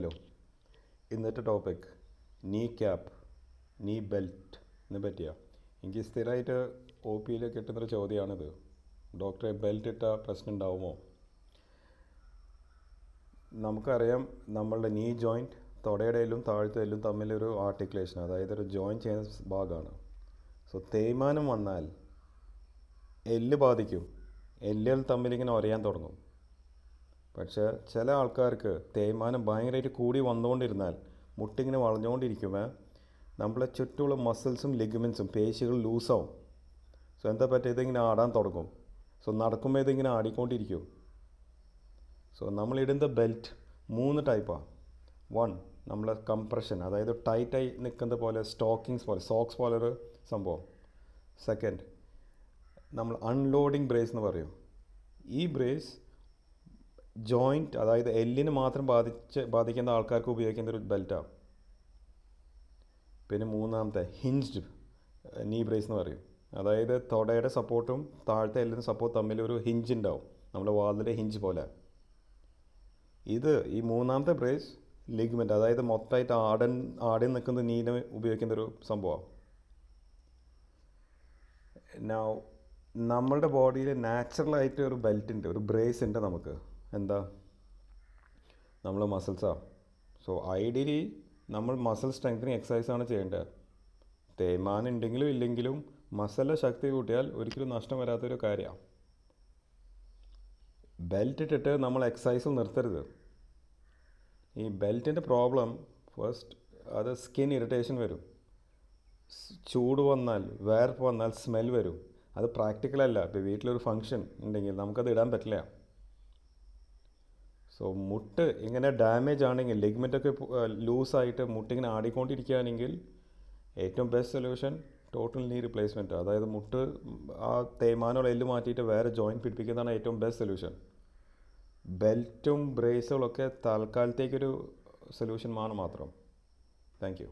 Hello. ഇന്നത്തെ topic നീ cap നീ ബെൽറ്റ് ബെൽറ്റിനെ പറ്റിയാണ് എനിക്ക് സ്ഥിരമായിട്ട് ഒ പിയിൽ കിട്ടുന്നൊരു ചോദ്യമാണിത് ഡോക്ടറെ ബെൽറ്റ് ഇട്ട പ്രശ്നം ഉണ്ടാവുമോ? നമുക്കറിയാം നമ്മളുടെ നീ ജോയിന്റ് തുടയുടെ താഴ്ത്തയിലും തമ്മിലൊരു ആർട്ടിക്കുലേഷൻ അതായത് ഒരു ജോയിൻ ചെയ്യുന്ന ഭാഗമാണ് സോ തേയ്മാനം വന്നാൽ എല്ല് ബാധിക്കും. എല്ലുകൾ തമ്മിലിങ്ങനെ ഒരയാൻ തുടങ്ങും. പക്ഷേ ചില ആൾക്കാർക്ക് തേയ്മാനം ഭയങ്കരമായിട്ട് കൂടി വന്നുകൊണ്ടിരുന്നാൽ മുട്ടിങ്ങനെ വളഞ്ഞുകൊണ്ടിരിക്കുമ്പോൾ നമ്മളെ ചുറ്റുമുള്ള മസിൽസും ലിഗമെൻസും പേശികൾ ലൂസാവും സോ എന്താ പറ്റുക ഇതിങ്ങനെ ആടാൻ തുടങ്ങും. സോ നടക്കുമ്പോൾ ഇതിങ്ങനെ ആടിക്കൊണ്ടിരിക്കും. സോ നമ്മളിടുന്ന ബെൽറ്റ് മൂന്ന് ടൈപ്പാണ് വൺ നമ്മളെ കംപ്രഷൻ അതായത് ടൈറ്റായി നിൽക്കുന്ന പോലെ സ്റ്റോക്കിങ്സ് പോലെ സോക്സ് പോലെ ഒരു സംഭവം. സെക്കൻഡ് നമ്മൾ അൺലോഡിങ് ബ്രേസ് എന്ന് പറയും. ഈ ബ്രേസ് ജോയിന്റ് അതായത് എല്ലിന് മാത്രം ബാധിച്ച് ബാധിക്കുന്ന ആൾക്കാർക്ക് ഉപയോഗിക്കുന്ന ഒരു ബെൽറ്റാണ് പിന്നെ മൂന്നാമത്തെ ഹിഞ്ച്ഡ് നീ ബ്രേസ് എന്ന് പറയും. അതായത് തൊടയുടെ സപ്പോർട്ടും താഴത്തെ എല്ലിന്റെ സപ്പോർട്ട് തമ്മിൽ ഒരു ഹിഞ്ച് ഉണ്ടാവും. നമ്മുടെ വാതിലെ ഹിഞ്ച് പോലെ. ഇത് ഈ മൂന്നാമത്തെ ബ്രേസ് ലിഗ്മെന്റ് അതായത് മൊത്തമായിട്ട് ആടൻ ആടി നിൽക്കുന്ന നീനെ ഉപയോഗിക്കുന്ന ഒരു സംഭവമാണ്. നമ്മളുടെ ബോഡിയിൽ നാച്ചുറലായിട്ട് ഒരു ബെൽറ്റ് ഉണ്ട് ഒരു ബ്രേസ് ഉണ്ട് നമുക്ക്. എന്താ? നമ്മൾ മസിൽസാണ് സോ ഐഡിയലി നമ്മൾ മസിൽ സ്ട്രെങ്തനിങ് എക്സസൈസാണ് ചെയ്യേണ്ടത്. തേയ്മാനം ഉണ്ടെങ്കിലും ഇല്ലെങ്കിലും മസലിന്റെ ശക്തി കൂട്ടിയാൽ ഒരിക്കലും നഷ്ടം വരാത്തൊരു കാര്യമാണ് ബെൽറ്റ് ഇട്ടിട്ട് നമ്മൾ എക്സസൈസ് നിർത്തരുത്. ഈ ബെൽറ്റിന്റെ പ്രോബ്ലം ഫസ്റ്റ് അത് സ്കിൻ ഇറിറ്റേഷൻ വരും. ചൂട് വന്നാൽ വേർപ്പ് വന്നാൽ സ്മെൽ വരും. അത് പ്രാക്ടിക്കലല്ല ഇപ്പോൾ വീട്ടിലൊരു ഫങ്ഷൻ ഉണ്ടെങ്കിൽ നമുക്കത് ഇടാൻ പറ്റില്ല. സോ മുട്ട് ഇങ്ങനെ ഡാമേജ് ആണെങ്കിൽ ലിഗ്മെന്റൊക്കെ ലൂസായിട്ട് മുട്ടിങ്ങനെ ആടിക്കൊണ്ടിരിക്കുകയാണെങ്കിൽ ഏറ്റവും best solution total knee replacement അതായത് മുട്ട് ആ തേമാനോ എല്ല് മാറ്റിയിട്ട് വേറെ ജോയിന്റ് പിടിപ്പിക്കുന്നതാണ് ഏറ്റവും ബെസ്റ്റ് സൊല്യൂഷൻ ബെൽറ്റും ബ്രേസുകളൊക്കെ താൽക്കാലത്തേക്കൊരു സൊല്യൂഷൻ ആണ് മാത്രം. Thank you